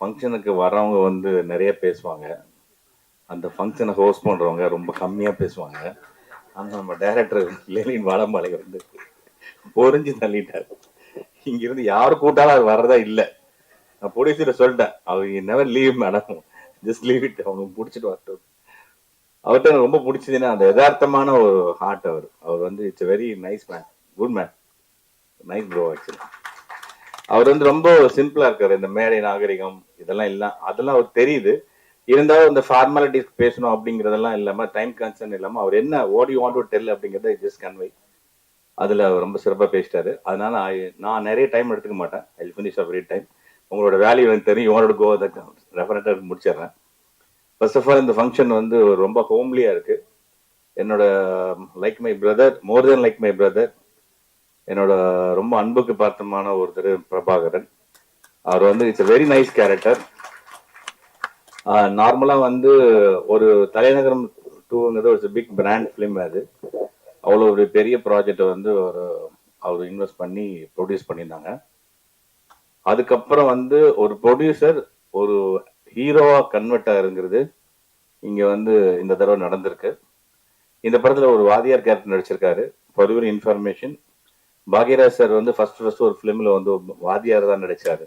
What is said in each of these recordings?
ஃபங்க்ஷனுக்கு வரவங்க வந்து நிறைய பேசுவாங்க. அந்த ஃபங்க்ஷனை ஹோஸ்ட் பண்றவங்க ரொம்ப கம்மியாக பேசுவாங்க. ஆனால் நம்ம டைரக்டர் லேலின் வாழம்பாளை வந்து பொறிஞ்சு தள்ளிட்டார். இங்க இருந்து கூட்டாலும் அது வர்றதா இல்லை. நான் ப்ரொடியூசர் சொல்லிட்டேன் அவர் never leave madam just leave it அவனுக்கு பிடிச்சிட்டு வரட்டும். அவர்கிட்ட எனக்கு ரொம்ப பிடிச்சதுன்னா அந்த யதார்த்தமான ஒரு ஹார்ட் அவர். அவர் வந்து it's very nice man good man nice bro actually அவர் வந்து ரொம்ப சிம்பிளா இருக்காரு. இந்த மேடை நாகரிகம் இதெல்லாம் இல்ல. அதெல்லாம் அவர் தெரியுது. இருந்தாலும் இந்த ஃபார்மாலிட்டிஸ் பேசணும் அப்படிங்கறதெல்லாம் இல்லாம டைம் கன்சர்ன் இல்லாம அவர் என்ன ஓடி வாண்ட் டு டெல் அப்படிங்கறத ஜஸ்ட் கன்வை அதுல அவர் ரொம்ப சிறப்பா பேசிட்டாரு. அதனால நான் நிறைய டைம் எடுத்துக்க மாட்டேன். ஐ ஃபினிஷ் அவரி டைம் உங்களோட வேல்யூ எனக்கு தெரியும். யோனோட கோ ரெஃபரண்டாக முடிச்சிடுறேன். ஃபர்ஸ்ட் ஆஃப் ஆல் இந்த ஃபங்க்ஷன் வந்து ரொம்ப ஹோம்லியாக இருக்குது என்னோட like my brother more than like my brother என்னோட ரொம்ப அன்புக்கு பார்த்தமான ஒருத்தர் பிரபாகரன். அவர் வந்து இட்ஸ் வெரி நைஸ் கேரக்டர் நார்மலாக வந்து ஒரு தலைநகரம் டூங்கிறது ஒரு பிக் பிராண்ட் ஃபிலிம் அது. அவ்வளோ ஒரு பெரிய ப்ராஜெக்டை வந்து ஒரு அவர் இன்வெஸ்ட் பண்ணி ப்ரொடியூஸ் பண்ணியிருந்தாங்க. அதுக்கப்புறம் வந்து ஒரு ப்ரொடியூசர் ஒரு ஹீரோவாக கன்வெர்ட் ஆகுங்கிறது இங்கே வந்து இந்த தடவை நடந்திருக்கு. இந்த படத்தில் ஒரு வாதியார் கேரக்டர் நடிச்சிருக்காரு. For your information Bhagyaraj sir வந்து ஃபர்ஸ்ட் ஃபர்ஸ்ட் ஒரு ஃபிலிம்ல வந்து வாதியார் தான் நடிச்சாரு.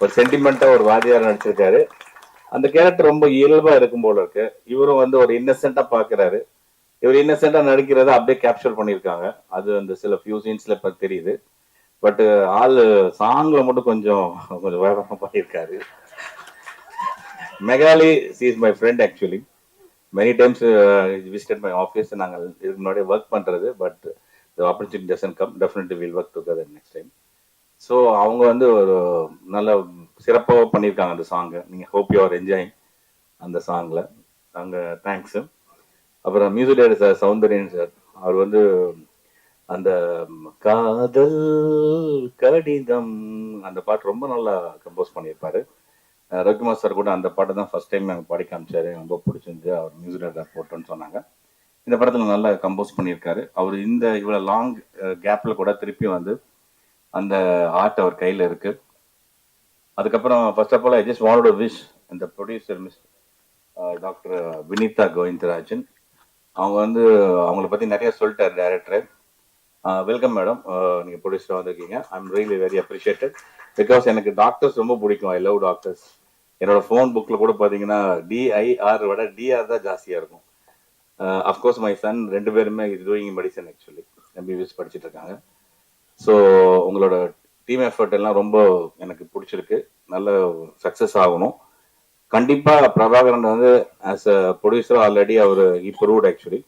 ஒரு சென்டிமெண்டா ஒரு வாதியார் நடிச்சிருக்காரு. அந்த கேரக்டர் ரொம்ப இயல்பா இருக்கும் போல இருக்கு. இவரும் வந்து ஒரு இன்னசென்ட்டா பாக்குறாரு. இவர் இன்னசென்ட்டா நடிக்கிறத அப்படியே கேப்சர் பண்ணியிருக்காங்க. அது அந்த சில ஃபியூ சீன்ஸ்ல இப்ப தெரியுது. பட் ஆள் சாங்ல மட்டும் கொஞ்சம் கொஞ்சம் வேகமா பண்ணியிருக்காரு. Megali is my friend actually many times visited my office நாங்கள் இதுக்கு முன்னாடி ஒர்க் பண்றது. But opportunity doesn't come definitely will work together next time so அவங்க வந்து ஒரு நல்ல சிறப்பாக பண்ணியிருக்காங்க அந்த சாங்கை நீங்கள் ஹோப் யூ ஆர் என்ஜாயிங் அந்த சாங்கில் அங்கே தேங்க்ஸு அப்புறம் music director sir Soundaryan sir அவர் வந்து அந்த காதல் கடிதம் அந்த பாட்டு ரொம்ப நல்லா கம்போஸ் பண்ணியிருப்பார். ரகுமா ரவிக்குமார் சார் கூட அந்த பாட்டை தான் ஃபஸ்ட் டைம் நாங்கள் பாடி காமிச்சாரு. எனக்கு ரொம்ப பிடிச்சிருந்து அவர் மியூசிக் டைரக்டர் போட்டோன்னு சொன்னாங்க. இந்த படத்தில் நல்லா கம்போஸ் பண்ணியிருக்காரு. அவர் இந்த இவ்வளோ லாங் கேப்பில் கூட திருப்பி வந்து அந்த ஆர்ட் அவர் கையில் இருக்கு. அதுக்கப்புறம் first of all I just want wish இந்த producer miss doctor Vinita Govindarajan அவங்க வந்து அவங்கள பற்றி நிறைய சொல்லிட்டார் டேரக்டர் வெல்கம் மேடம் நீங்கள் ப்ரொடியூசராக வந்திருக்கீங்க. I am really very appreciated because எனக்கு டாக்டர்ஸ் ரொம்ப பிடிக்கும். ஐ லவ் டாக்டர்ஸ் என்னோட ஃபோன் புக்கில் கூட பார்த்தீங்கன்னா டிஐஆர் விட டிஆர் தான் ஜாஸ்தியாக இருக்கும். அஃப்கோர்ஸ் மை சன் ரெண்டு பேருமே டூயிங் மெடிசன் ஆக்சுவலி எம்பிபிஎஸ் படிச்சுட்டு இருக்காங்க. ஸோ உங்களோட டீம் எஃபர்ட் எல்லாம் ரொம்ப எனக்கு பிடிச்சிருக்கு. நல்ல சக்ஸஸ் ஆகணும். கண்டிப்பாக பிரபாகரன் வந்து ஆஸ் அ ப்ரொடியூசர் ஆல்ரெடி அவர் ரூட் ஆக்சுவலி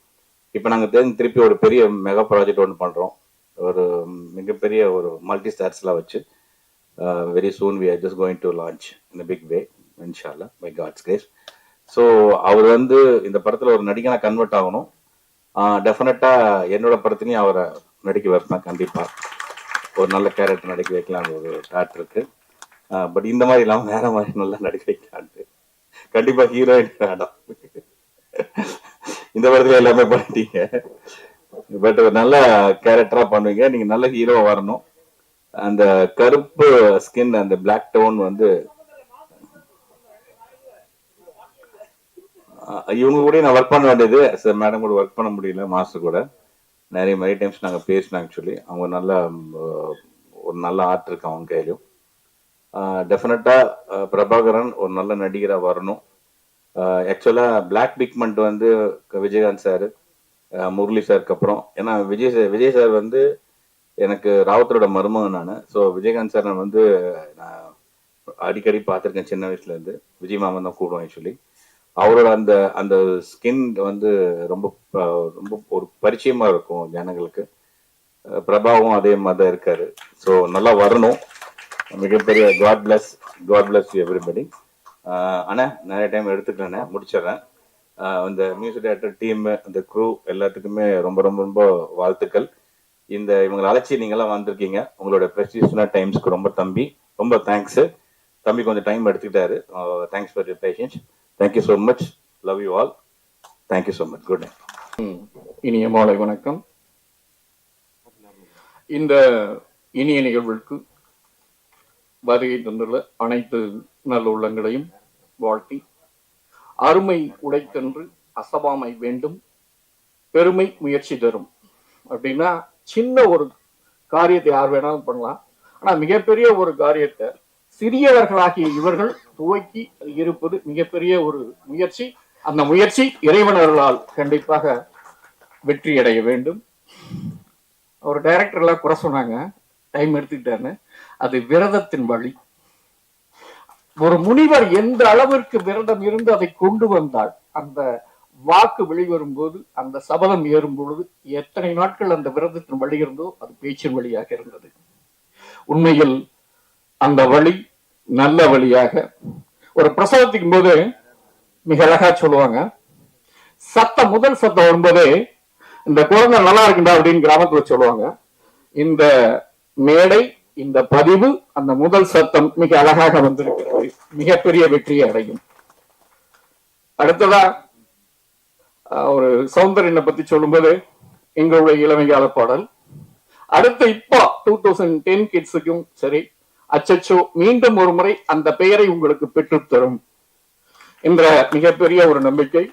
இப்போ நாங்கள் தெரிஞ்சு திருப்பி ஒரு பெரிய மெகா ப்ராஜெக்ட் ஒன்று பண்ணுறோம் ஒரு மிகப்பெரிய ஒரு மல்டி ஸ்டார்ஸ்லாம் வச்சு very soon we are just going to launch in big way இன்ஷால்லா பை காட்ஸ் கிரேஸ் ஸோ அவர் வந்து இந்த படத்தில் ஒரு நடிகனா கன்வெர்ட் ஆகணும். டெஃபினட்டா என்னோட படத்துலையும் அவரை நடிக்க வைப்பேன் கண்டிப்பா. ஒரு நல்ல கேரக்டர் நடிக்க வைக்கலாம் ஒரு தாட் இருக்கு. பட் இந்த மாதிரி இல்லாம வேற மாதிரி நல்லா நடிக்க வைக்கலான்ட்டு கண்டிப்பா ஹீரோயின் வேண்டாம் இந்த படத்துல எல்லாமே பண்ணிட்டீங்க. பட் ஒரு நல்ல கேரக்டரா பண்ணுவீங்க. நீங்க நல்ல ஹீரோ வரணும். அந்த கருப்பு ஸ்கின் அந்த பிளாக் டோன் வந்து இவங்க கூட நான் ஒர்க் பண்ண வேண்டியது. மேடம் கூட ஒர்க் பண்ண முடியல மாஸ்டர் கூட. நிறைய மாதிரி டைம்ஸ் நாங்கள் பேசினோம் ஆக்சுவலி அவங்க நல்ல ஒரு நல்ல ஆர்ட் இருக்கு அவங்க கையிலும் டெஃபினட்டாக பிரபாகரன் ஒரு நல்ல நடிகராக வரணும். ஆக்சுவலாக பிளாக் பிக்மெண்ட் வந்து விஜயகாந்த் சார் முரளி சாருக்கு அப்புறம். ஏன்னா விஜய் சார் விஜய் சார் வந்து எனக்கு ராவத்தரோட மருமகன் நான். ஸோ விஜயகாந்த் சார் நான் வந்து நான் அடிக்கடி பார்த்துருக்கேன் சின்ன வயசுலேருந்து விஜய் மாமன் தான் கூடுவோம் ஆக்சுவலி அவரோட அந்த அந்த ஸ்கின் வந்து ரொம்ப ரொம்ப ஒரு பரிச்சயமா இருக்கும் ஜனங்களுக்கு. பிரபாவும் அதே மாதிரி தான் இருக்காரு. ஸோ நல்லா வரணும். மிகப்பெரிய God bless God bless everybody அண்ணா நிறைய டைம் எடுத்துக்கிறேண்ணே முடிச்சிடுறேன். இந்த மியூசிக் டேரக்டர் டீம் இந்த க்ரூ எல்லாத்துக்குமே ரொம்ப ரொம்ப ரொம்ப வாழ்த்துக்கள். இந்த இவங்களை அழைச்சி நீங்களாம் வந்திருக்கீங்க. உங்களோட ப்ரெஸ்டிஷனா டைம்ஸ்க்கு ரொம்ப தம்பி. ரொம்ப தேங்க்ஸ் தம்பி கொஞ்சம் time எடுத்துக்கிட்டாரு. Thanks for your patience thank you so much love you all thank you so much good night இனிய மாலை வணக்கம். இந்த இனிய நிகழ்வுக்கு வருகை தந்துள்ள அனைத்து நல்ல உள்ளங்களையும் வாழ்த்தி அருமை உடைத்தென்று அசபாமை வேண்டும். பெருமை முயற்சி தரும். அப்படின்னா சின்ன ஒரு காரியத்தை யார் வேணாலும் பண்ணலாம். ஆனா மிகப்பெரிய ஒரு காரியத்தை சிறியவர்களாகிய இவர்கள் துவக்கி இருப்பது மிகப்பெரிய ஒரு முயற்சி. அந்த முயற்சி இறைவனர்களால் கண்டிப்பாக வெற்றி அடைய வேண்டும். ஒரு டைரக்டர் எல்லாம் குறை சொன்னாங்க. டைம் எடுத்துக்கிட்டாருன்னு. அது விரதத்தின் வழி. ஒரு முனிவர் எந்த அளவிற்கு விரதம் இருந்து அதை கொண்டு வந்தால் அந்த வாக்கு வெளிவரும் போது அந்த சபதம் ஏறும் பொழுது எத்தனை நாட்கள் அந்த விரதத்தின் வழி இருந்தோ அது பேச்சின் வழியாக இருந்தது. உண்மையில் அந்த வழி நல்ல வழியாக. ஒரு பிரசவத்தின் போது மிக அழகா சொல்லுவாங்க சத்தம் முதல் சத்தம் வரும்போதே இந்த குழந்தை நல்லா இருக்குண்டா அப்படின்னு கிராமத்துல சொல்லுவாங்க. இந்த மேடை இந்த பதிவு அந்த முதல் சத்தம் மிக அழகாக வந்திருக்கிறது. மிகப்பெரிய வெற்றியை அடையும். அடுத்ததா ஒரு சௌந்தரியனை பத்தி சொல்லும்போது எங்களுடைய இளமைகால பாடல். அடுத்து இப்போ டூ தௌசண்ட் டென் கிட்ஸுக்கும் சரி அச்சச்சோ மீண்டும் ஒரு முறை அந்த பெயரை உங்களுக்கு பெற்றுத்தரும் என்ற மிகப்பெரிய ஒரு நம்பிக்கை.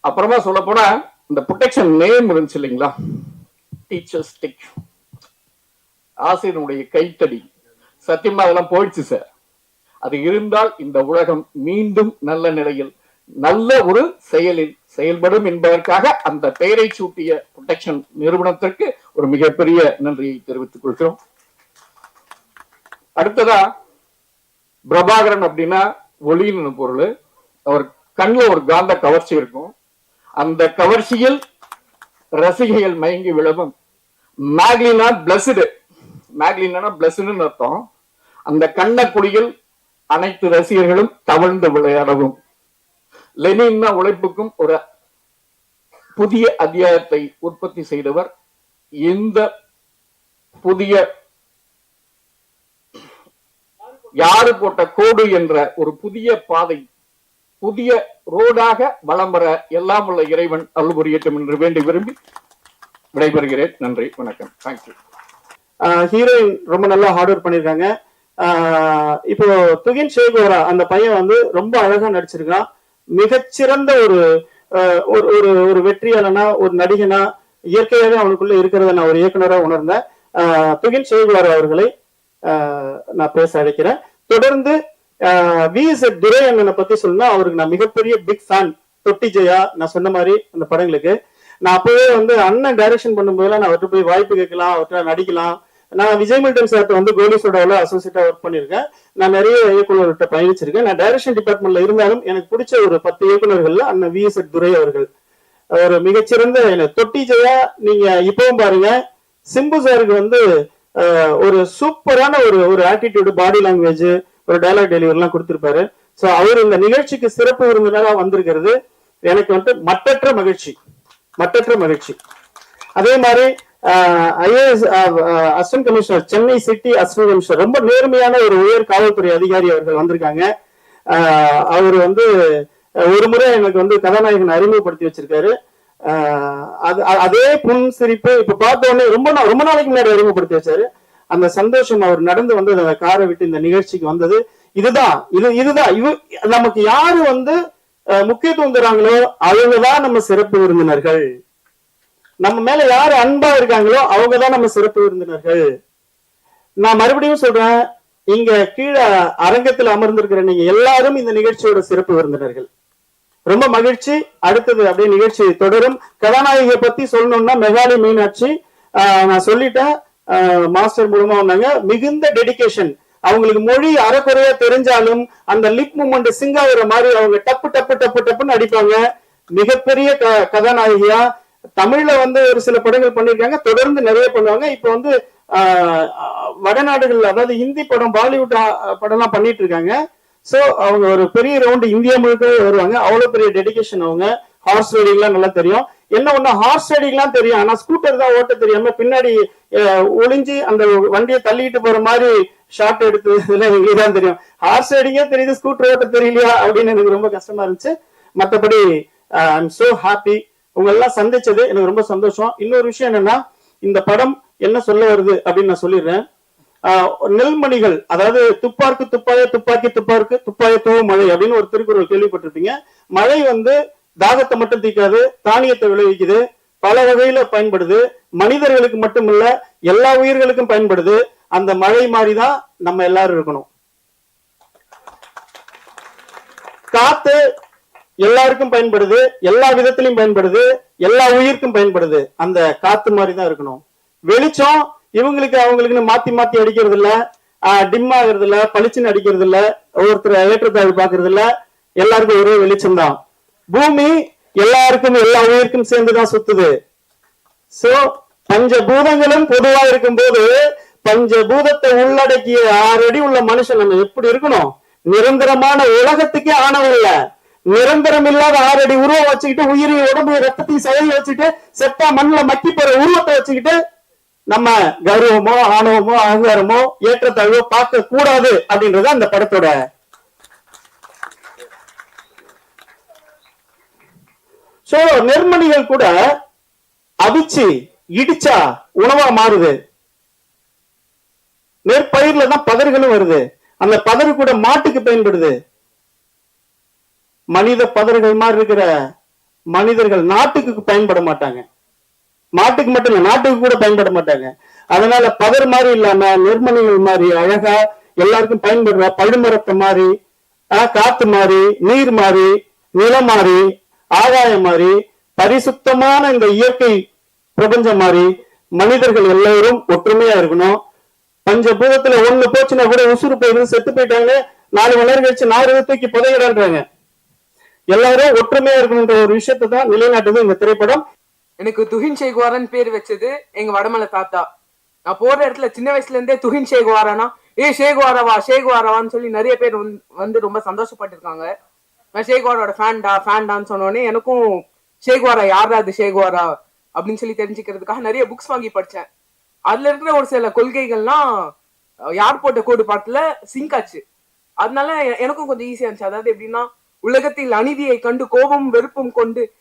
அப்புறமா சொல்ல போனா இந்த ப்ரொடெக்ஷன் நேம் இருந்துச்சு இல்லைங்களா? டீச்சர் ஸ்டிக் ஆசிரியனுடைய கைத்தடி. சத்தியமா அதெல்லாம் போயிடுச்சு சார் அது இருந்தால் இந்த உலகம் மீண்டும் நல்ல நிலையில் நல்ல ஒரு செயலில் செயல்படும் என்பதற்காக அந்த பெயரை சூட்டிய ப்ரொடெக்ஷன் நிறுவனத்திற்கு ஒரு மிகப்பெரிய நன்றியை தெரிவித்துக் கொள்கிறோம். அடுத்ததா பிரபாகரன் அப்படின்னா ஒளின்னு பொருள். அவர் கண்ணில் ஒரு காந்த கவர்ச்சி இருக்கும். அந்த கவர்ச்சியில் ரசிகைகள் மயங்கி விழவும் மேக்லினா பிளஸ்டு. மேக்லினா பிளஸ்டுன்னு அர்த்தம். அந்த கண்ணக்குடியில் அனைத்து ரசிகர்களும் தவழ்ந்து விளையாடவும். லெனின்னா உழைப்புக்கும் ஒரு புதிய அத்தியாயத்தை உற்பத்தி செய்தவர் இந்த புதிய யாரு போட்ட கோடு என்ற ஒரு புதிய பாதை புதிய ரோடாக வளம் வர எல்லாம் உள்ள இறைவன் அருள் புரியட்டும் என்று வேண்டி விரும்பி விடைபெறுகிறேன். நன்றி வணக்கம். தேங்க்யூ ஹீரோயின் ரொம்ப நல்லா ஹார்ட் ஒர்க் பண்ணியிருக்காங்க ஆஹ் இப்போ துகின் ஷேகோரா அந்த பையன் வந்து ரொம்ப அழகா நடிச்சிருக்கான். மிகச்சிறந்த ஒரு ஒரு ஒரு ஒரு வெற்றியாளனா ஒரு நடிகனா இயற்கையாகவே அவனுக்குள்ள இருக்கிறத நான் ஒரு இயக்குனரா உணர்ந்தேன். ஆஹ் துகின் ஷேகோரா அவர்களை நான் பேச அழைக்கிறேன். தொடர்ந்து விஎஸ்எட் துரை அண்ணனை பத்தி சொல்லணும்னா அவருக்கு நான் மிகப்பெரிய பிக் ஃபேன் தொட்டி ஜெயா நான் சொன்ன மாதிரி அந்த படங்களுக்கு. நான் அப்பவே வந்து அண்ணன் டைரக்ஷன் பண்ணும்போதெல்லாம் நான் அவர்கிட்ட போய் வாய்ப்பு கேட்கலாம் அவர்கிட்ட நடிக்கலாம். நான் விஜய் மில்டன் சார்ட்ட வந்து கோலி சோடாவில் அசோசியேட்டா ஒர்க் பண்ணியிருக்கேன். நான் நிறைய இயக்குநர்கிட்ட பயணிச்சிருக்கேன். நான் டைரக்ஷன் டிபார்ட்மெண்ட்ல இருந்தாலும் எனக்கு பிடிச்ச ஒரு பத்து இயக்குநர்கள்ல அண்ணன் விஎஸ்எட் துரை அவர்கள். ஒரு மிகச்சிறந்த தொட்டி ஜெயா நீங்க இப்பவும் பாருங்க. சிம்பு சாருக்கு வந்து ஒரு சூப்பரான ஒரு ஒரு ஆட்டிடியூடு பாடி லாங்குவேஜ் ஒரு டைலாக் டெலிவரி எல்லாம் கொடுத்திருப்பாரு. அவர் இந்த நிகழ்ச்சிக்கு சிறப்பு விருந்தினராக வந்திருக்கிறது. எனக்கு வந்து மட்டற்ற மகிழ்ச்சி. மட்டற்ற மகிழ்ச்சி. அதே மாதிரி IAS assistant commissioner Chennai city assistant commissioner ரொம்ப நேர்மையான ஒரு உயர் காவல்துறை அதிகாரி அவர்கள் வந்திருக்காங்க. அவர் வந்து ஒரு முறை எனக்கு வந்து கதாநாயகன் அறிமுகப்படுத்தி வச்சிருக்காரு. அது அதே புன் சிரிப்பு இப்ப பார்த்த உடனே ரொம்ப நாள் ரொம்ப நாளைக்கு முன்னாடி அறிமுகப்படுத்தி வச்சாரு. அந்த சந்தோஷம் அவர் நடந்து வந்து அந்த காரை விட்டு இந்த நிகழ்ச்சிக்கு வந்தது. இதுதான் இது இதுதான். இவ நமக்கு யாரு வந்து அஹ், முக்கியத்துவம் தராங்களோ அவங்கதான் நம்ம சிறப்பு விருந்தினர்கள். நம்ம மேல யாரு அன்பா இருக்காங்களோ அவங்கதான் நம்ம சிறப்பு விருந்தினர்கள். நான் மறுபடியும் சொல்றேன் இங்க கீழே அரங்கத்தில் அமர்ந்திருக்கிற நீங்க எல்லாரும் இந்த நிகழ்ச்சியோட சிறப்பு விருந்தினர்கள். ரொம்ப மகிழ்ச்சி. அடுத்தது அப்படியே நிகழ்ச்சி தொடரும். கதாநாயகியை பத்தி சொல்லணும்னா மெகாலி மீனாட்சி. ஆஹ் நான் சொல்லிட்டேன். மாஸ்டர் மூலமா வந்தாங்க. மிகுந்த டெடிகேஷன் அவங்களுக்கு மொழி அறக்குறையா தெரிஞ்சாலும் அந்த லிப் மூமெண்ட் சிங்காகிற மாதிரி அவங்க டப்பு டப்பு டப்பு டப்புன்னு அடிப்பாங்க. மிகப்பெரிய க- கதாநாயகியா. தமிழ்ல வந்து ஒரு சில படங்கள் பண்ணிருக்காங்க தொடர்ந்து நிறைய பண்ணுவாங்க. இப்ப வந்து ஆஹ் வடநாடுகள் அதாவது ஹிந்தி படம் பாலிவுட் படம் படம்லாம் பண்ணிட்டு இருக்காங்க. சோ அவங்க ஒரு பெரிய ரவுண்டு இந்தியா முழுக்கவே வருவாங்க. அவ்வளோ பெரிய டெடிகேஷன் அவங்க. ஹார்ஸ் ரைடிங்லாம் நல்லா தெரியும். என்ன ஒண்ணு ஹார்ஸ் ரைடிங்லாம் தெரியும். ஆனா ஸ்கூட்டர் தான் ஓட்ட தெரியாம பின்னாடி ஒளிஞ்சு அந்த வண்டியை தள்ளிட்டு போற மாதிரி ஷார்ட் எடுத்து இதெல்லாம் எங்களுக்கு தான் தெரியும் ஹார்ஸ் ரைடிங்கே தெரியுது ஸ்கூட்டர் ஓட்ட தெரியலையா அப்படின்னு எனக்கு ரொம்ப கஷ்டமா இருந்துச்சு. மத்தபடி ஐ எம் சோ ஹாப்பி உங்களெல்லாம் சந்திச்சது எனக்கு ரொம்ப சந்தோஷம். இன்னொரு விஷயம் என்னன்னா இந்த படம் என்ன சொல்ல வருது அப்படின்னு நான் சொல்லிடுறேன். நெல்மணிகள் அதாவது துப்பாக்கு துப்பாய துப்பாக்கி துப்பாக்கு துப்பாய தூவும் மழை அப்படின்னு ஒரு திருக்குறள் கேள்விப்பட்டிருப்பீங்க. மழை வந்து தாகத்தை மட்டும் தீக்காது தானியத்தை விளைவிக்குது பல வகையில பயன்படுது. மனிதர்களுக்கு மட்டுமில்ல எல்லா உயிர்களுக்கும் பயன்படுது. அந்த மழை மாதிரி தான் நம்ம எல்லாரும் இருக்கணும். காத்து எல்லாருக்கும் பயன்படுது எல்லா விதத்திலையும் பயன்படுது எல்லா உயிருக்கும் பயன்படுது. அந்த காத்து மாதிரி தான் இருக்கணும். வெளிச்சம் இவங்களுக்கு அவங்களுக்குன்னு மாத்தி மாத்தி அடிக்கிறது இல்ல டிம் ஆகுறது இல்ல பளிச்சுன்னு அடிக்கிறது இல்ல ஒவ்வொருத்தர் ஏற்றத்தாழ்வு பாக்குறது இல்ல எல்லாருக்கும் ஒரே வெளிச்சம் தான் பூமி எல்லாருக்கும் எல்லா உயிருக்கும் சேர்ந்துதான் சுத்துது. சோ பஞ்சபூதங்களும் பொதுவா இருக்கும்போது பஞ்சபூதத்தை உள்ளடக்கிய ஆறு அடி உள்ள மனுஷன் நம்ம எப்படி இருக்கணும்? நிரந்தரமான உலகத்துக்கே ஆணவம் இல்ல. நிரந்தரம் இல்லாத ஆறு அடி உருவம் வச்சுக்கிட்டு உயிரி உடம்பு ரத்தத்தையும் செயலி வச்சுக்கிட்டு செத்தா மண்ணுல மக்கி போற உருவத்தை வச்சுக்கிட்டு நம்ம கௌரவமோ ஆணவமோ அகங்காரமோ ஏற்றத்தாழ்வோ பார்க்க கூடாது அப்படின்றது அந்த படத்தோட சோ நெர்மணிகள் கூட அவிச்சு இடிச்சா உணவா மாறுது. நெற்பயிர்ல தான் பதர்களும் வருது. அந்த பதறு கூட மாட்டுக்கு பயன்படுது. மனித பதறுகள் மாதிரி இருக்கிற மனிதர்கள் நாட்டுக்கு பயன்பட மாட்டாங்க. மாட்டுக்கு மட்டும் இல்ல நாட்டுக்கு கூட பயன்பட மாட்டாங்க. அதனால பதர் மாதிரி இல்லாம நெர்மணிகள் மாதிரி அழகா எல்லாருக்கும் பயன்படுற பழுமரத்தை மாதிரி ஆஹ், காத்து மாதிரி நீர் மாதிரி நிலம் மாதிரி ஆகாயம் மாதிரி பரிசுத்தமான இந்த இயற்கை பிரபஞ்சம் மாதிரி மனிதர்கள் எல்லாரும் ஒற்றுமையா இருக்கணும். பஞ்சபூதத்துல ஒண்ணு போச்சுன்னா கூட உசுறு போயிருந்து செத்து போயிட்டாங்க. நாலு மணி நேரம் கழிச்சு நாலு தூக்கி புதையிடன்றாங்க எல்லாரும் ஒற்றுமையா இருக்கணுன்ற ஒரு விஷயத்தை தான் நிலைநாட்டுது இந்த திரைப்படம். எனக்கு துஹின் ஷேகுவாரன் பேர் வச்சது எங்க வடமலை தாத்தா. நான் போற இடத்துல சின்ன வயசுல இருந்தே துஹின் ஷேகுவாரானா ஏ ஷேகுவாரவா ஷேகுவாரவான்னு சொல்லி நிறைய பேர் வந்து- ரொம்ப சந்தோஷப்பட்டிருக்காங்க. நான் ஷேகுவாரோட ஃபேன்டா ஃபேன்டான்னு சொன்னோடனே எனக்கும் ஷேகுவாரா யாரா அது ஷேகுவாரா அப்படின்னு சொல்லி தெரிஞ்சுக்கிறதுக்காக நிறைய புக்ஸ் வாங்கி படிச்சேன். அதுல இருக்கிற ஒரு சில கொள்கைகள்லாம் யார் போட்ட கோடு பாட்டுல சிங்க் ஆச்சு. அதனால எனக்கும் கொஞ்சம் ஈஸியா இருந்துச்சு. அதாவது எப்படின்னா உலகத்தில் அநீதியை கண்டு கோபம் வெறுப்பும் கொண்டு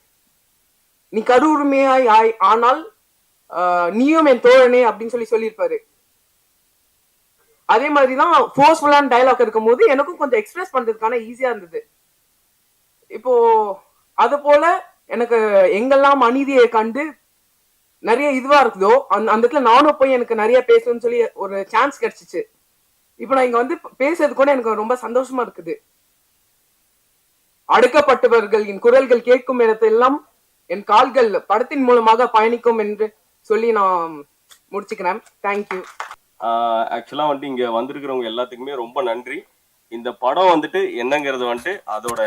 நீ கருவுரிமையாய் ஆய் ஆனால் நீயும் என் தோழனே அப்படின்னு சொல்லி சொல்லியிருப்பாரு. அதே மாதிரிதான் ஃபோர்ஸ்ஃபுல்லான டயலாக் இருக்கும் போது எனக்கும் கொஞ்சம் எக்ஸ்பிரஸ் பண்றதுக்கான ஈஸியா இருந்தது. இப்போ அது போல எனக்கு எங்கெல்லாம் அநீதியை கண்டு நிறைய இதுவா இருக்குதோ அந்த அந்த இடத்துல நானும் போய் எனக்கு நிறைய பேசணும்னு சொல்லி ஒரு சான்ஸ் கிடைச்சிச்சு. இப்போ நான் இங்க வந்து பேசுறது கூட எனக்கு ரொம்ப சந்தோஷமா இருக்குது. அடுக்கப்பட்டவர்களின் குரல்கள் கேட்கும் இடத்தெல்லாம் என் கால்கள் படத்தின் மூலமாக பயணிக்கும் என்று சொல்லி நான் முடிச்சுக்கிறேன். தேங்க்யூ ஆக்சுவலா வந்துட்டு இங்க வந்திருக்கிறவங்க எல்லாத்துக்குமே ரொம்ப நன்றி. இந்த படம் வந்துட்டு என்னங்கிறது வந்துட்டு அதோட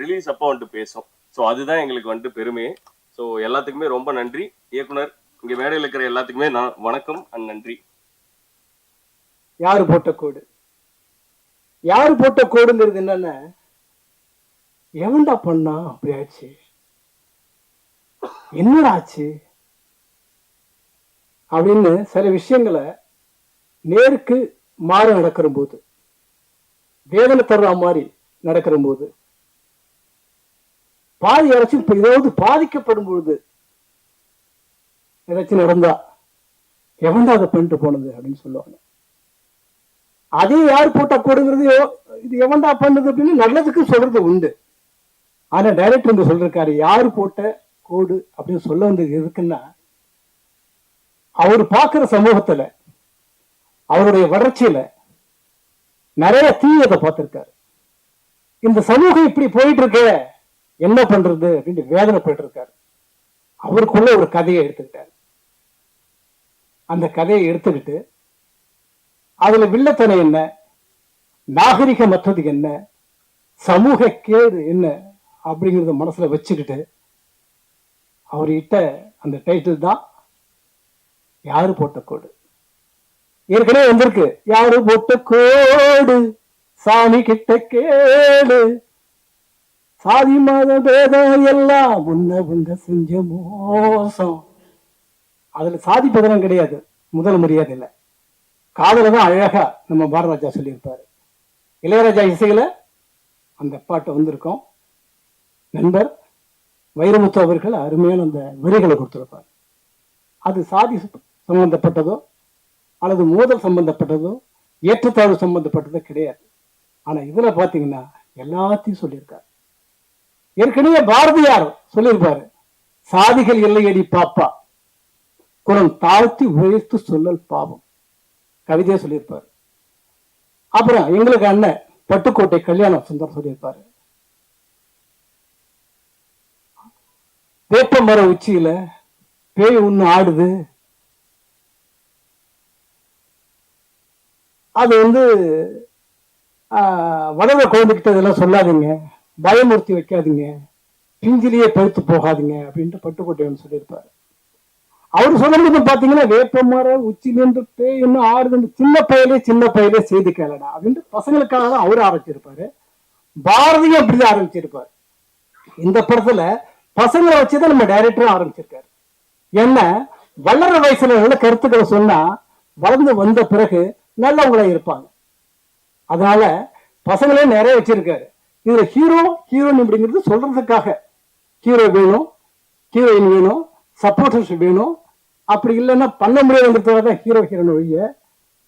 ரிலீஸ் அப்போ வந்துட்டு பேசும். ஸோ அதுதான் எங்களுக்கு வந்துட்டு பெருமையே. ஸோ எல்லாத்துக்குமே ரொம்ப நன்றி. இயக்குனர் இங்க மேடையில் இருக்கிற எல்லாத்துக்குமே நான் வணக்கம் அண்ட் நன்றி. யாரு போட்ட கோடு? யாரு போட்ட கோடுங்கிறது என்னன்னா? எவன்டா பண்ணா? அப்படி ஆச்சு என்னடா ஆச்சு அப்படின்னு சில விஷயங்களை நேருக்கு மாற நடக்கிற போது வேதனை தர்ற மாதிரி நடக்கிற போது பாதி யாராச்சும் ஏதாவது பாதிக்கப்படும் பொழுது ஏதாச்சும் நடந்தா எவன்டா அதை பண்ணிட்டு போனது அப்படின்னு சொல்லுவாங்க. அதே யார் போட்டா கூடுங்கிறது இது எவன்டா பண்ணுது அப்படின்னு நல்லதுக்கு சொல்றது உண்டு. ஆனா டைரக்டர் வந்து சொல்றாரு யார் போட்ட கோடு அப்படின்னு சொல்ல வந்தது எதுக்குன்னா அவர் பார்க்குற சமூகத்துல அவருடைய வளர்ச்சியில் நிறைய தீயதை பார்த்திருக்காரு. இந்த சமூகம் இப்படி போயிட்டு இருக்க என்ன பண்றது அப்படின்னு வேதனை போயிட்டு இருக்காரு அவருக்குள்ள ஒரு கதையை எடுத்துக்கிட்டாரு. அந்த கதையை எடுத்துக்கிட்டு அதுல வில்லத்தனம் என்ன நாகரிகமற்றது என்ன சமூக கேடு என்ன அப்படிங்கறத மனசுல வச்சுக்கிட்டு அவர் இட்ட அந்த டைட்டில் தான் யாரு போட்ட கோடு? ஏற்கனவே வந்திருக்கு. யாரு போட்ட கோடு? சாமி கிட்ட கேடு சாதி மத பேதம் எல்லாம் உன்ன உங்க செஞ்ச மோசம். அதுல சாதி பதனம் கிடையாது. முதல் மரியாதை இல்லை. காதல தான் அழகா நம்ம பாரதராஜா சொல்லியிருப்பாரு. இளையராஜா இசையில அந்த பாட்டு வந்திருக்கோம். நண்பர் வைரமுத்து அவர்கள் அருமையான அந்த விரைகளை கொடுத்துருப்பார். அது சாதி சம்பந்தப்பட்டதோ அல்லது மோதல் சம்பந்தப்பட்டதோ ஏற்றத்தாழ்வு சம்பந்தப்பட்டதோ கிடையாது. ஆனா இதுல பாத்தீங்கன்னா எல்லாத்தையும் சொல்லியிருக்காரு. ஏற்கனவே பாரதியார் சொல்லியிருப்பாரு சாதிகள் இல்லையடி பாப்பா குரம் தாழ்த்தி உயர்த்து சொல்லல் பாவம். கவிதையா சொல்லியிருப்பாரு. அப்புறம் எங்களுக்கு அண்ணன் பட்டுக்கோட்டை கல்யாணம் சுந்தரம் சொல்லியிருப்பாரு. வேப்ப மர உச்சியில பேய் ஒண்ணு ஆடுது. அது வந்து ஆஹ், வளர குழந்தைகிட்ட இதெல்லாம் சொல்லாதீங்க. பயமுறுத்தி வைக்காதீங்க. பிஞ்சிலேயே பழுத்து போகாதீங்க அப்படின்ட்டு பட்டுக்கோட்டையன் சொல்லியிருப்பாரு. அவர் சொன்னது பார்த்தீங்கன்னா வேப்ப மர உச்சிலேருந்து பேய் என்ன ஆடுதுன்னு சின்ன பையலே சின்ன பையலே செய்தி கேளடா அப்படின்ட்டு பசங்களுக்காக தான் அவர் ஆரம்பிச்சிருப்பாரு. பாரதியும் அப்படிதான் ஆரம்பிச்சிருப்பாரு. இந்த படத்துல பசங்களை வச்சுதான் நம்ம டைரக்டரும் ஆரம்பிச்சிருக்காரு. என்ன? வளர வயசுல நல்ல கருத்துக்களை சொன்னா வளர்ந்து வந்த பிறகு நல்லவங்களா இருப்பாங்க. அதனால பசங்களே நிறைய வச்சிருக்காரு. இதுல ஹீரோ ஹீரோயின் அப்படிங்கிறது சொல்றதுக்காக. ஹீரோ வேணும் ஹீரோயின் வேணும் சப்போர்டர்ஸ் வேணும். அப்படி இல்லைன்னா பண்ண முடியாதுங்கிறதுக்காக தான் ஹீரோ ஹீரோயின் ஒழிய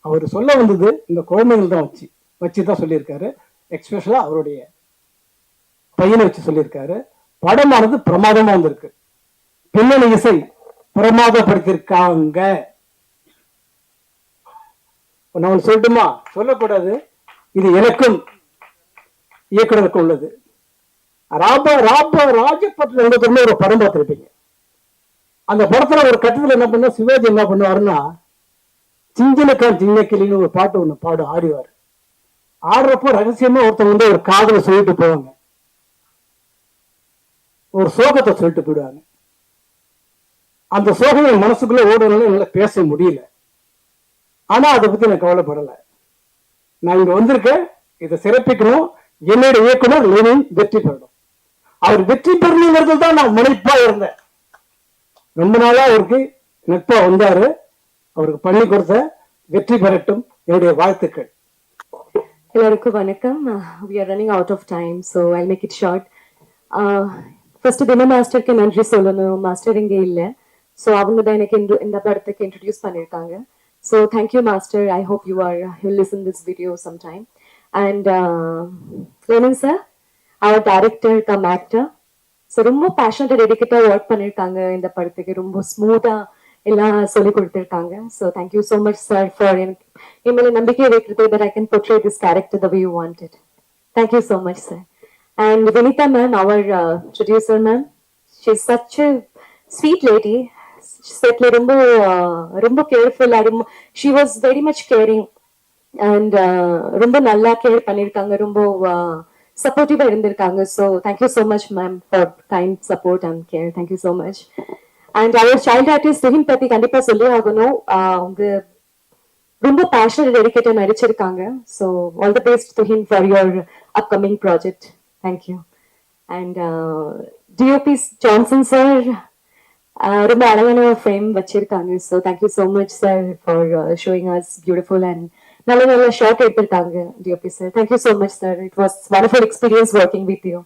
அவர் சொல்ல வந்தது இந்த குழந்தைகள் தான் வச்சு வச்சு தான் சொல்லியிருக்காரு. எக்ஸ்பெஷலாக அவருடைய பையனை வச்சு சொல்லியிருக்காரு. படமானது பிரமாதமா வந்திருக்கு. பின்னணி இசை பிரமாதப்படுத்திருக்காங்க. நான் சொல்லட்டுமா? சொல்லக்கூடாது. இது எனக்கும் இயக்குனருக்கும் உள்ளது. ராபா ராபா ராஜபத்தில் ரெண்டு ஒரு படம் பார்த்திருப்பீங்க. அந்த படத்துல ஒரு கட்டத்தில் என்ன பண்ணா சிவாஜி என்ன பண்ணுவாருன்னா சிஞ்சனக்கான் சின்னக்கிளின்னு ஒரு பாட்டு ஒண்ணு பாடு ஆடுவார். ஆடுறப்போ ரகசியமா ஒருத்தவங்க வந்து ஒரு காதலை சொல்லிட்டு போவாங்க. ஒரு சோகத்தை சொல்லிட்டு போயிடுவாங்க. அந்த சோகம் என் மனசுக்குள்ள ஓடுறதுனால என்னால் பேச முடியல. ஆனா அதை பத்தி நான் கவலைப்படலை. நான் இங்க வந்திருக்கேன். இதை சிறப்பிக்கணும். என்னுடைய இயக்குனர் லெனின் வெற்றி பெறணும். அவர் வெற்றி பெறணுங்கிறது தான் நான் முனைப்பா இருந்தேன். ரொம்ப நாளா அவருக்கு நட்பா வந்தாரு. அவருக்கு பண்ணி கொடுத்த வெற்றி பெறட்டும் என்னுடைய வாழ்த்துக்கள். எல்லாருக்கும் வணக்கம். We are running out of time so I make it short first Dhina மாஸ்டருக்கு நன்றி சொல்லணும்? மாஸ்டர் இங்கே இல்லை. ஸோ அவங்க தான் எனக்கு இந்த- படத்துக்கு இன்ட்ரடியூஸ் பண்ணியிருக்காங்க. So thank you master I hope you are you listen this video some time and Lenin sir our director come actor so ரொம்ப பேஷனட் டெடிக்கேட்டாக ஒர்க் பண்ணியிருக்காங்க இந்த படத்துக்கு. ரொம்ப ஸ்மூத்தாக எல்லாம் சொல்லி கொடுத்துருக்காங்க. So thank you so much sir for எனக்கு என் மேலே நம்பிக்கை வைக்கிறது but I can portray this character the way you wanted thank you so much sir. And Vinita ma'am, our uh, producer ma'am, she's such a sweet lady. செட்ல ரொம்ப ரொம்ப கேர்ஃபுல்லா ரொம்ப she was very much caring and ரொம்ப நல்லா care பண்ணியிருக்காங்க ரொம்ப சப்போர்ட்டிவா இருந்திருக்காங்க. So thank you so much ma'am for kind support and care thank you so much and our child artist Tuhin பத்தி கண்டிப்பா சொல்லி ஆகணும். அவங்க ரொம்ப பேஷனட் டெடிக்கேட்டா நடிச்சிருக்காங்க. So all the best to him for your upcoming project thank you and DOP Johnson sir ரொம்ப அழகான ஃப்ரேம் வச்சிருக்காங்க so thank you so much sir for showing as beautiful and நல்ல நல்ல ஷார்ட் எடுத்திருக்காங்க DOP sir thank you so much sir it was wonderful experience working with you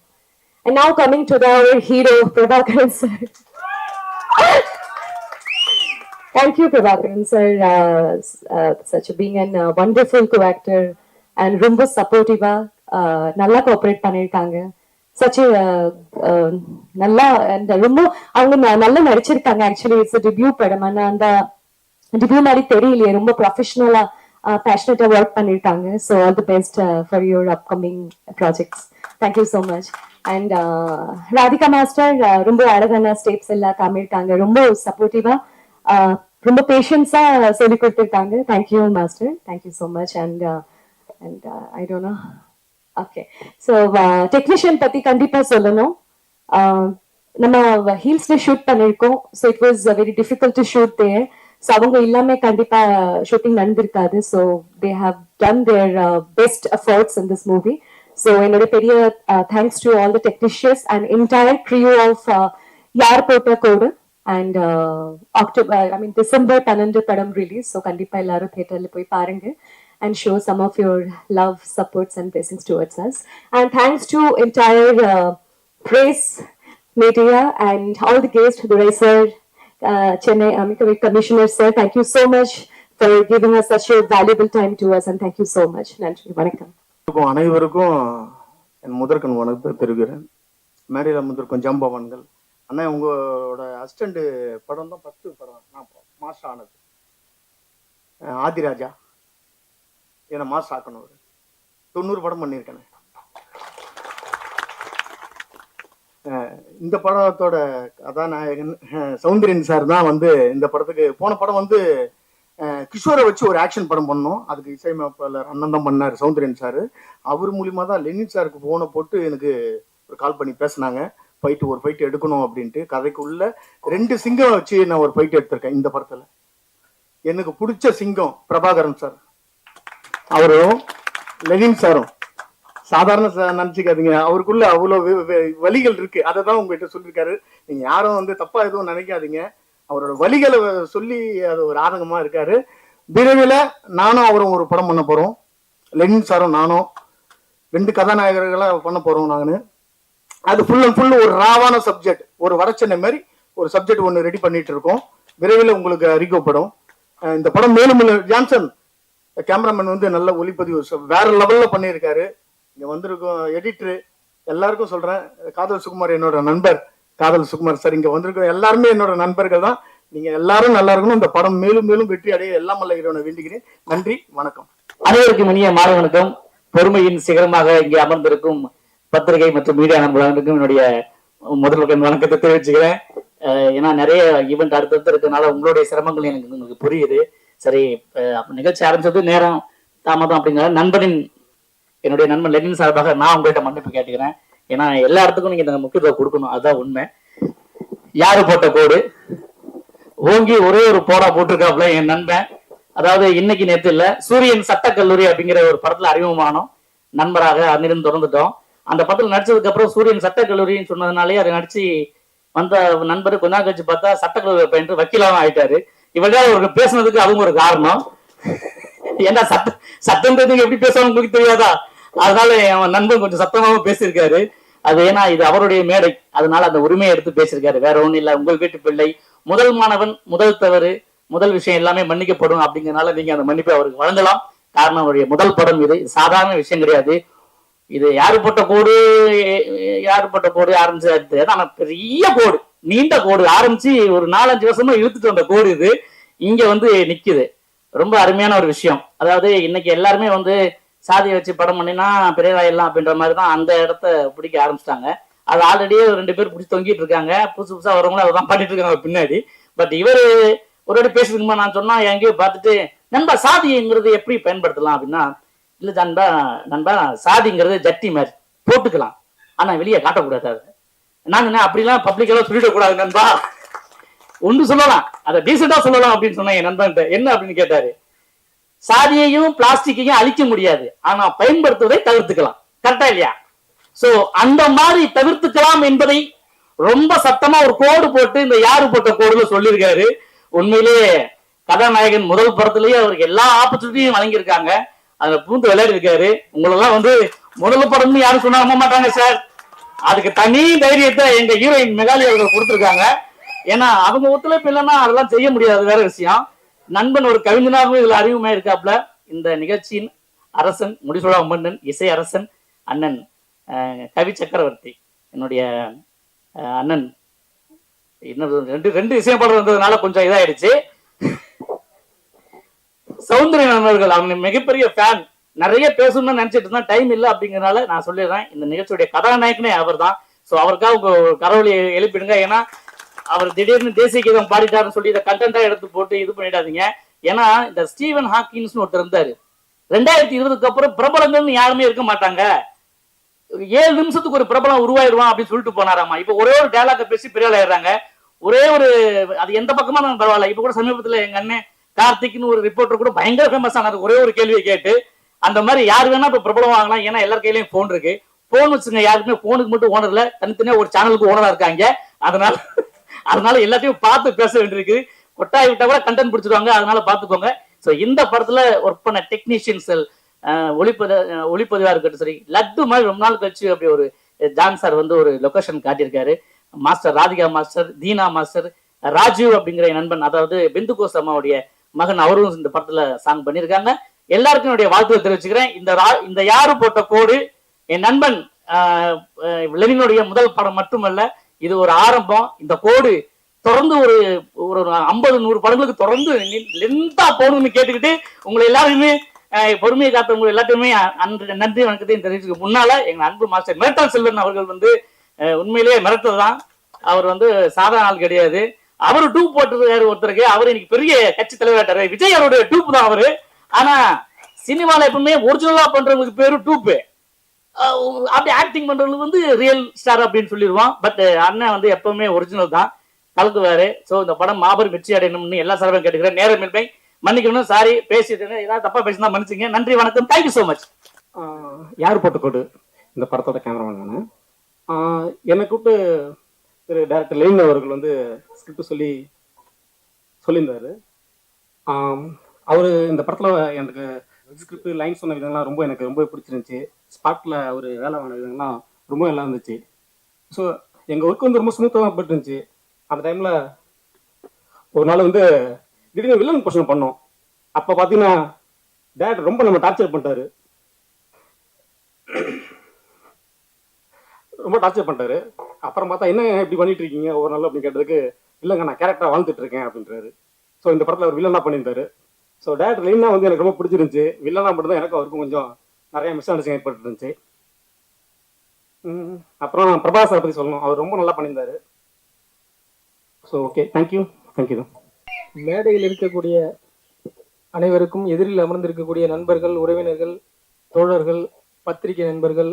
and now coming to the hero Prabhakaran sir Thank you, Prabhakaran sir, uh, s- uh, such a being an uh, wonderful co-actor and ரொம்ப சப்போர்ட்டிவா நல்லா cooperate பண்ணிருக்காங்க such நல்லா ரொம்ப அவங்க நல்லா நடிச்சிருக்காங்க. Actually it's review படம். ஆனா அந்த ரிவ்யூ மாதிரி தெரியலையே. ரொம்ப ப்ரொஃபஷனலா பேஷனட்டா ஒர்க் பண்ணிருக்காங்க so all the best for your upcoming projects thank you so much and Radhika master ரொம்ப அழகான ஸ்டெப்ஸ் எல்லாம் காமிருக்காங்க ரொம்ப சப்போர்ட்டிவா ஆஹ் ரொம்ப பேஷன்ஸா சொல்லி கொடுத்துருக்காங்க. Thank you master thank you so much and and I don't know okay so technician பத்தி கண்டிப்பா சொல்லணும். ஆஹ் நம்ம ஹீல்ஸ்ல ஷூட் பண்ணிருக்கோம். So it was very difficult to shoot there so அவங்க இல்லாம கண்டிப்பா ஷூட்டிங் நடந்திருக்காது. So they have done their best efforts in this movie so என்னோட பெரிய thanks to all the technicians and entire crew of யார் போட்ட கோடு? And October I mean December பன்னெண்டு படம் ரிலீஸ் ஸோ கண்டிப்பா எல்லாரும் தியேட்டர்ல போய் பாருங்க. and show some of your love, supports, and blessings towards us. And thanks to entire uh, praise media and all the guests, Durai sir, uh, Chennai Amika Commissioner sir, thank you so much for giving us such a valuable time to us and thank you so much. நன்றி வணக்கம் இருக்கும் அனைவருக்கும் என் முதற்கண் வணக்கத்தை பெறுகிறேன் மேடையில் வந்திருக்கும் ஜம்பவான்கள் அண்ணா உங்களோட அசிஸ்டண்ட் படம் தான் ஃபர்ஸ்ட் படம் நான் மாஸ்டர் ஆனது அஹ் ஆதிராஜா என்னை மாஸ் ஆக்கணும் அவர். தொண்ணூறு படம் பண்ணியிருக்கேன். இந்த படத்தோட கதாநாயகன் அஹ் சௌந்தரியன் சார் தான் வந்து இந்த படத்துக்கு போன படம் வந்து கிஷோரை வச்சு ஒரு ஆக்ஷன் படம் பண்ணோம். அதுக்கு இசையமைப்பாளர் அண்ணன் தான் பண்ணார் சௌந்தரியன் சார் அவர் மூலிமா தான் லெனின் சாருக்கு ஃபோனை போட்டு எனக்கு ஒரு கால் பண்ணி பேசினாங்க. ஃபைட்டு ஒரு ஃபைட் எடுக்கணும் அப்படின்ட்டு. கதைக்குள்ள ரெண்டு சிங்கம் வச்சு நான் ஒரு ஃபைட் எடுத்திருக்கேன் இந்த படத்தில். எனக்கு பிடிச்ச சிங்கம் பிரபாகரன் சார் அவரும் லெனின் சாரும். சாதாரண நினச்சிக்காதீங்க நினைச்சுக்காதீங்க. அவருக்குள்ள அவ்வளோ வழிகள் வலிகள் இருக்கு. அதை தான் உங்ககிட்ட சொல்லியிருக்காரு. நீங்க யாரும் வந்து தப்பா எதுவும் நினைக்காதீங்க. அவரோட வழிகளை சொல்லி அது ஒரு ஆதங்கமா இருக்காரு. விரைவில் நானும் அவரும் ஒரு படம் பண்ண போறோம். லெனின் சாரும் நானும் ரெண்டு கதாநாயகர்களாக பண்ண போறோம் நானு. அது ஃபுல் அண்ட் ஃபுல் ஒரு ராவான சப்ஜெக்ட் ஒரு வடச்சென்னை மாதிரி ஒரு சப்ஜெக்ட் ஒன்று ரெடி பண்ணிட்டு இருக்கோம். விரைவில் உங்களுக்கு அறிவிக்கப்படும் இந்த படம் மேலும் மேலும் ஜான்சன் கேமராமேன் வந்து நல்ல ஒளிப்பதிவு வேற லெவல்ல பண்ணியிருக்காரு. இங்க வந்திருக்கும் எடிட்டரு எல்லாருக்கும் சொல்றேன். காதல் சுகுமார் என்னோட நண்பர். காதல் சுகுமார் சார் இங்க வந்திருக்கோம் எல்லாருமே என்னோட நண்பர்கள் தான். நீங்க எல்லாரும் நல்லா இருக்கணும். இந்த படம் மேலும் மேலும் வெற்றி அடைய எல்லாம் அல்ல இறைவனை வேண்டுகிறேன். நன்றி வணக்கம். அனைவருக்கும் இனிய மாலை வணக்கம். பொறுமையின் சிகரமாக இங்கே அமர்ந்திருக்கும் பத்திரிகை மற்றும் மீடியா நண்பர்களுக்கும் என்னுடைய முதல் வணக்கத்தை தெரிவிச்சுக்கிறேன். ஏன்னா நிறைய ஈவெண்ட் அடுத்தடுத்து இருக்கனால உங்களுடைய சிரமங்கள் எனக்கு உங்களுக்கு புரியுது. சரி நிகழ்ச்சி ஆரம்பிச்சது நேரம் தாமதம் அப்படிங்கிற நண்பனின் என்னுடைய நண்பன் லெனின் சார்பாக நான் உங்கள்கிட்ட மன்னிப்பு கேட்டுக்கிறேன். ஏன்னா எல்லா இடத்துக்கும் நீங்க இந்த முக்கியத்துவம் கொடுக்கணும். அதுதான் உண்மை. யாரு போட்ட கோடு? ஓங்கி ஒரே ஒரு போடா போட்டிருக்காப்புல என் நண்பன். அதாவது இன்னைக்கு நேற்று இல்ல சூரியன் சட்டக்கல்லூரி அப்படிங்கிற ஒரு படத்துல அறிமுகமானோம். நண்பராக அங்கிருந்து தொடர்ந்துட்டோம். அந்த படத்துல நடிச்சதுக்கு அப்புறம் சூரியன் சட்டக்கல்லூரின்னு சொன்னதுனாலே அதை நடிச்சு வந்த நண்பர் கொஞ்ச நாள் கழிச்சு பார்த்தா சட்டக்கல்லூரி பயின்று வக்கீலாவும் ஆயிட்டாரு. இவங்க அவருக்கு பேசுனதுக்கு அவங்க ஒரு காரணம். ஏன்னா சட்ட சட்டம் தெரிஞ்சவங்க எப்படி பேசுவாங்க உங்களுக்கு தெரியாதா? அதனால என் நண்பன் கொஞ்சம் சத்தமாவும் பேசியிருக்காரு. அது ஏன்னா இது அவருடைய மேடை. அதனால அந்த உரிமையை எடுத்து பேசியிருக்காரு. வேற ஒன்றும் இல்லை. உங்கள் வீட்டு பிள்ளை. முதல் மாணவன் முதல் தவறு. முதல் விஷயம் எல்லாமே மன்னிக்கப்படும் அப்படிங்கறதுனால நீங்க அந்த மன்னிப்பை அவருக்கு வழங்கலாம். காரணம் அவருடைய முதல் படம் இது. சாதாரண விஷயம் கிடையாது. இது யாரு போட்ட கோடு? யாரு போட்ட கோடு? ஆரம்பிச்சு ஆனா பெரிய கோடு. நீண்ட கோடு. ஆரம்பிச்சு ஒரு நாலஞ்சு வருஷமா இழுத்துட்டு வந்த கோடு இது. இங்க வந்து நிக்குது. ரொம்ப அருமையான ஒரு விஷயம். அதாவது இன்னைக்கு எல்லாருமே வந்து சாதியை வச்சு படம் பண்ணினா பெரியதாயிடலாம் அப்படின்ற மாதிரி தான் அந்த இடத்த பிடிக்க ஆரம்பிச்சிட்டாங்க. அது ஆல்ரெடியே ரெண்டு பேர் பிடிச்சி தொங்கிட்டு இருக்காங்க. புதுசு புதுசா வரவங்களும் அதை தான் பண்ணிட்டு இருக்காங்க பின்னாடி. பட் இவர் ஒரு வாட்டி பேசுறதுக்குமா நான் சொன்னா எங்கேயோ பார்த்துட்டு நண்பா சாதிங்கிறது எப்படி பயன்படுத்தலாம்? அப்படின்னா இல்ல நண்பா நண்பா சாதிங்கிறது ஜட்டி மாதிரி. போட்டுக்கலாம். ஆனா வெளியே காட்டக்கூடாது நாங்க நான் அப்படிலாம் பப்ளிக்கெல்லாம் சொல்லிடக்கூடாது நண்பா. ஒன்று சொல்லலாம். அதை டீசெண்டா சொல்லலாம் அப்படின்னு சொன்னேன் என் நண்பன் என்ன அப்படின்னு கேட்டாரு? சாதியையும் பிளாஸ்டிக்கையும் அழிக்க முடியாது. ஆனா பயன்படுத்துவதை தவிர்த்துக்கலாம். கரெக்டா இல்லையா? சோ அந்த மாதிரி தவிர்த்துக்கலாம் என்பதை ரொம்ப சத்தமா ஒரு கோடு போட்டு இந்த யாரு போட்ட கோடுல சொல்லியிருக்காரு. உண்மையிலேயே கதாநாயகன் முதல் படத்திலேயே அவருக்கு எல்லா ஆப்பர்ச்சுனிட்டியும் வழங்கியிருக்காங்க. அதுல பூந்து விளையாடி இருக்காரு உங்களெல்லாம் வந்து முதல் படம்னு யாரும் சொன்னா நம்ப மாட்டாங்க சார் அதுக்கு தனி தைரியத்தை எங்க ஹீரோயின் மெகாலி அவர்கள் கொடுத்துருக்காங்க. ஏன்னா அவங்க ஒத்துழைப்பு இல்லைன்னா அதெல்லாம் செய்ய முடியாது. வேற விஷயம். நண்பன் ஒரு கவிஞனாகவும் இதுல அறிவுமே இருக்காப்ல இந்த நிகழ்ச்சியின் அரசன் முடிசூழா மன்னன் இசை அரசன் அண்ணன் கவி சக்கரவர்த்தி என்னுடைய அண்ணன். இன்னொரு ரெண்டு ரெண்டு இசையப்பாளர் வந்ததுனால கொஞ்சம் இதாயிடுச்சு. சௌந்தரிய நண்பர்கள் அவங்க மிகப்பெரிய ஃபேன் நிறைய பேசணும்னு நினைச்சிட்டு இருந்தா டைம் இல்லை அப்படிங்கறனால நான் சொல்லிடுறேன். இந்த நிகழ்ச்சியுடைய கதாநாயகனே அவர் தான் ஸோ அவருக்காக உங்க ஒரு கரவொலி எழுப்பிடுங்க. ஏன்னா அவர் திடீர்னு தேசிய கீதம் பாடிட்டாருன்னு சொல்லி இதை கண்டென்ட்டா எடுத்து போட்டு இது பண்ணிடாதீங்க. ஏன்னா இந்த ஸ்டீவன் ஹாக்கின்ஸ்னு ஒருத்தர் இருந்தாரு. ரெண்டாயிரத்தி இருபதுக்கு அப்புறம் பிரபலங்கள்னு யாருமே இருக்க மாட்டாங்க. ஏழு நிமிஷத்துக்கு ஒரு பிரபலம் உருவாயிருவான் அப்படின்னு சொல்லிட்டு போனாராமா. இப்ப ஒரே ஒரு டயலாக பேசி பெரிய ஆயிடுறாங்க. ஒரே ஒரு அது எந்த பக்கமா நான் பரவாயில்ல. இப்ப கூட சமீபத்துல எங்க அண்ணன் கார்த்திக்னு ஒரு ரிப்போர்ட்டர் கூட பயங்கர ஃபேமஸ் ஆனது ஒரே ஒரு கேள்வியை கேட்டு அந்த மாதிரி யார் வேணா இப்ப பிரபலம் வாங்கலாம். ஏன்னா எல்லார் கையிலயும் போன் இருக்கு. போன் வச்சுங்க யாருக்குமே போனுக்கு மட்டும் ஓனர் இல்ல. தனித்தனியா ஒரு சேனலுக்கு ஓனரா இருக்காங்க. அதனால அதனால எல்லாத்தையும் பார்த்து பேச வேண்டியிருக்கு. கொட்டாய் விட்டா கூட கண்டென்ட் பிடிச்சிருவாங்க. அதனால பாத்துக்கோங்க சோ இந்த படத்துல ஒர்க் பண்ண டெக்னீஷியன்ஸ் ஒளிப்பத அஹ் ஒளிப்பதிவா இருக்கட்டும் சரி லட்டு மாதிரி ரொம்ப நாள் கழிச்சு அப்படி ஒரு ஜான் சார் வந்து ஒரு location காட்டியிருக்காரு. Master Radhika master Dheena master Rajeev அப்படிங்கிற என் நண்பன் அதாவது பிந்து கோஸ் அம்மாவுடைய மகன் அவரும் இந்த படத்துல சாங் பண்ணியிருக்காங்க. எல்லாருக்கும் என்னுடைய தெரிவிச்சுக்கிறேன். இந்த இந்த யாரு போட்ட கோடு என் நண்பன் லெனினுடைய முதல் படம் மட்டுமல்ல இது ஒரு ஆரம்பம். இந்த கோடு தொடர்ந்து ஒரு ஒரு ஐம்பது நூறு படங்களுக்கு தொடர்ந்து லென்த்தா போகணும்னு கேட்டுக்கிட்டு உங்களை எல்லாருமே பொறுமையை காத்தவங்க எல்லாத்தையுமே அன்று நன்றி வணக்கத்தையும் தெரிவிச்சுக்க முன்னால எங்க அன்பு மாஸ்டர் மிரட்டல் செல்வன் அவர்கள் வந்து உண்மையிலேயே மிரட்டல் தான் அவர் வந்து சாதாரண ஆள் கிடையாது. அவர் டூப் போட்டிருக்காரு ஒருத்தருக்கு. அவர் இன்னைக்கு பெரிய கட்சி தலைவராட்டாரு. விஜய் அவருடைய டூப் தான் அவரு. ஆனா சினிமால எப்பவுமே ஒரிஜினலா பண்றவங்களுக்கு பேரு டூப்பு. அப்படி ஆக்டிங் பண்றவங்களுக்கு வந்து ரியல் ஸ்டார் அப்படின்னு சொல்லிடுவான். பட் அண்ணன் வந்து எப்பவுமே ஒரிஜினல் தான். கலக்குவாரு சோ இந்த படம் மாபெரும் வெற்றி அடையணும்னு எல்லா சார்பையும் கேட்டுக்கிறேன். நேரமின்மை மன்னிக்கணும். சாரி பேசிட்டு ஏதாவது தப்பா பேசினா மன்னிச்சுங்க. நன்றி வணக்கம். தேங்க்யூ so மச் யார் போட்ட கோடு இந்த படத்தோட கேமராமேன் நான் என்னை கூப்பிட்டு திரு டேரக்டர் லெனின் அவர்கள் வந்து ஸ்கிரிப்ட் சொல்லி சொல்லியிருந்தாரு. அவர் இந்த படத்தில் எனக்கு ஸ்கிரிப்ட் லைன் சொன்ன விதங்கள்லாம் ரொம்ப எனக்கு ரொம்ப பிடிச்சிருந்துச்சி. ஸ்பாட்டில் அவர் வேலை வாங்கின விதங்கள்லாம் ரொம்ப நல்லா இருந்துச்சு. ஸோ எங்கள் ஒர்க் வந்து ரொம்ப ஸ்மூத்தாக தான் அந்த டைமில் ஒரு நாள் வந்து திடீர்னு வில்லன் கொஸ்டின் பண்ணோம். அப்போ பார்த்தீங்கன்னா டேரக்டர் ரொம்ப நம்ம டார்ச்சர் பண்ணிட்டாரு. ரொம்ப டார்ச்சர் பண்ணிட்டாரு. அப்புறம் பார்த்தா என்ன இப்படி பண்ணிட்டு இருக்கீங்க? ஒரு நாள் அப்படின்னு கேட்டதுக்கு இல்லைங்க நான் கேரக்டராக வாழ்ந்துட்டு இருக்கேன் அப்படின்றாரு. ஸோ இந்த படத்தில் அவர் வில்லனாக பண்ணியிருந்தாரு. ஸோ டேரக்டர் லைனா வந்து எனக்கு ரொம்ப பிடிச்சிருந்துச்சு. வில்லனா மட்டும் தான் எனக்கு அவருக்கும் கொஞ்சம் நிறைய மிஸ் அண்டர்ஸ்டாண்டிங் ஏற்பட்டு இருந்துச்சு அப்புறம் பிரபாஸ் பற்றி சொல்லணும். அவர் ரொம்ப நல்லா பண்ணியிருந்தாரு. ஸோ ஓகே தேங்க்யூ தேங்க்யூ மேடையில் இருக்கக்கூடிய அனைவருக்கும் எதிரில் அமர்ந்திருக்கக்கூடிய நண்பர்கள் உறவினர்கள் தோழர்கள் பத்திரிகை நண்பர்கள்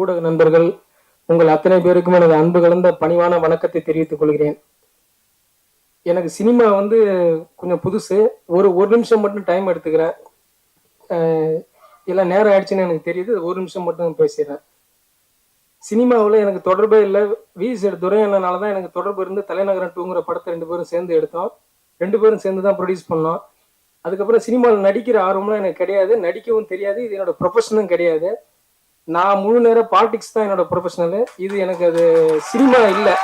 ஊடக நண்பர்கள் உங்கள் அத்தனை பேருக்கும் எனது அன்பு கலந்த பணிவான வணக்கத்தை தெரிவித்துக் கொள்கிறேன். எனக்கு சினிமா வந்து கொஞ்சம் புதுசு. ஒரு ஒரு நிமிஷம் மட்டும் டைம் எடுத்துக்கிறேன். எல்லாம் நேரம் ஆயிடுச்சுன்னு எனக்கு தெரியுது. ஒரு நிமிஷம் மட்டும் பேசிடுறேன். சினிமாவில் எனக்கு தொடர்பே இல்லை. விஎஸ் துரையனால தான் எனக்கு தொடர்பு இருந்து தலைநகரம் டூங்கிற படத்தை ரெண்டு பேரும் சேர்ந்து எடுத்தோம். ரெண்டு பேரும் சேர்ந்து தான் ப்ரொடியூஸ் பண்ணோம். அதுக்கப்புறம் சினிமாவில் நடிக்கிற ஆர்வம்லாம் எனக்கு கிடையாது. நடிக்கவும் தெரியாது. இது என்னோட ப்ரொஃபஷனும் கிடையாது. நான் முழு நேரம் பாலிடிக்ஸ் தான் என்னோட ப்ரொஃபஷனல் இது எனக்கு அது சினிமா இல்லை.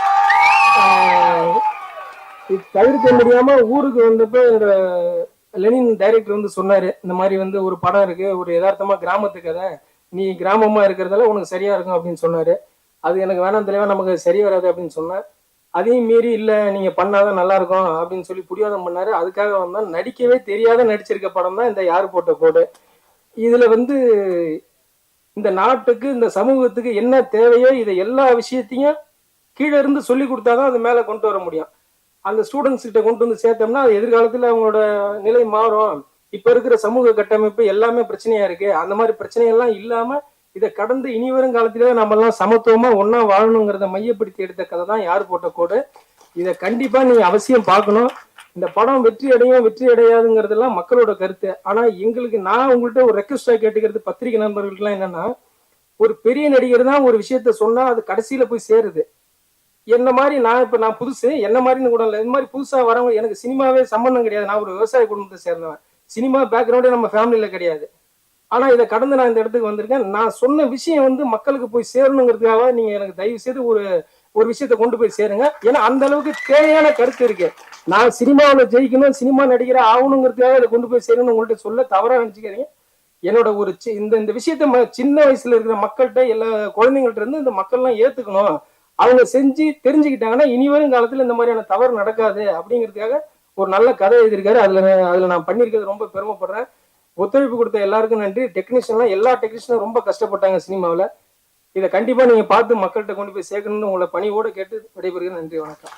தவிர்க்க முடியாம ஊருக்கு வந்தப்ப என்னோட லெனின் டைரக்டர் வந்து சொன்னாரு இந்த மாதிரி வந்து ஒரு படம் இருக்கு ஒரு யதார்த்தமா கிராமத்து கதை நீ கிராமமா இருக்கிறதால உனக்கு சரியா இருக்கும் அப்படின்னு சொன்னாரு. அது எனக்கு வேணாம் தெளிவா நமக்கு சரி வராது அப்படின்னு சொன்னேன் அதையும் மீறி இல்ல நீங்க பண்ணாதான் நல்லா இருக்கும் அப்படின்னு சொல்லி புடிவாதம் பண்ணாரு. அதுக்காக வந்தா நடிக்கவே தெரியாத நடிச்சிருக்க படம் தான் இந்த யார் போட்ட கோடு. இதுல வந்து இந்த நாட்டுக்கு இந்த சமூகத்துக்கு என்ன தேவையோ இதை எல்லா விஷயத்தையும் கீழே இருந்து சொல்லி கொடுத்தாதான் அது மேல கொண்டு வர முடியும். அந்த ஸ்டூடெண்ட்ஸ் கிட்ட கொண்டு வந்து சேர்த்தோம்னா அது எதிர்காலத்துல அவங்களோட நிலை மாறும். இப்ப இருக்கிற சமூக கட்டமைப்பு எல்லாமே பிரச்சனையா இருக்கு. அந்த மாதிரி பிரச்சனையெல்லாம் இல்லாம இதை கடந்து இனி வரும் காலத்திலே நம்ம எல்லாம் சமத்துவமா ஒன்னா வாழணுங்கிறத மையப்படுத்தி எடுத்த கதை தான் யார் போட்ட கோடு. இதை கண்டிப்பா நீங்க அவசியம் பார்க்கணும். இந்த படம் வெற்றி அடையும் வெற்றி அடையாதுங்கிறதெல்லாம் மக்களோட கருத்து. ஆனா எங்களுக்கு நான் உங்கள்கிட்ட ஒரு ரெக்வஸ்டா கேட்டுக்கிறது பத்திரிகை நண்பர்களுக்குலாம் என்னன்னா ஒரு பெரிய நடிகர் தான் ஒரு விஷயத்த சொன்னா அது கடைசியில போய் சேருது. என்ன மாதிரி நான் இப்ப நான் புதுசு என்ன மாதிரின்னு கூட இல்லை. இந்த மாதிரி புதுசா வரவங்க எனக்கு சினிமாவே சம்பந்தம் கிடையாது. நான் ஒரு விவசாய குடும்பத்தை சேர்ந்தவன். சினிமா பேக்ரவுண்டே நம்ம ஃபேமிலியில கிடையாது. ஆனா இதை கடந்து நான் இந்த இடத்துக்கு வந்திருக்கேன். நான் சொன்ன விஷயம் வந்து மக்களுக்கு போய் சேரணுங்கிறதுக்காக நீங்க எனக்கு தயவு செய்து ஒரு ஒரு விஷயத்த கொண்டு போய் சேருங்க. ஏன்னா அந்த அளவுக்கு தேவையான கருத்து இருக்கு. நான் சினிமாவில் ஜெயிக்கணும் சினிமா நடிகரை ஆகணுங்கிறதுக்காக இதை கொண்டு போய் சேரணும் உங்கள்கிட்ட சொல்ல தவறா நினைச்சுக்கிறீங்க என்னோட ஒரு சி- இந்த இந்த விஷயத்த ம- சின்ன வயசுல இருக்கிற மக்கள்கிட்ட எல்லா குழந்தைங்கள்ட்ட இருந்து இந்த மக்கள்லாம் ஏத்துக்கணும். அவங்க செஞ்சு தெரிஞ்சுக்கிட்டாங்கன்னா இனி வரும் காலத்துல இந்த மாதிரியான தவறு நடக்காது அப்படிங்கிறதுக்காக ஒரு நல்ல கதை எழுதியிருக்காரு. அதுல நான்- அதுல நான் பண்ணியிருக்கிறது ரொம்ப பெருமைப்படுறேன். ஒத்துழைப்பு கொடுத்த எல்லாருக்கும் நன்றி. டெக்னீஷியன்லாம் எல்லா டெக்னீஷியனும் ரொம்ப கஷ்டப்பட்டாங்க சினிமாவில். இதை கண்டிப்பா நீங்க பார்த்து மக்கள்கிட்ட கொண்டு போய் சேர்க்கணும்னு உங்களை பணியோட கேட்டு விடைபெறுகிறேன். நன்றி வணக்கம்.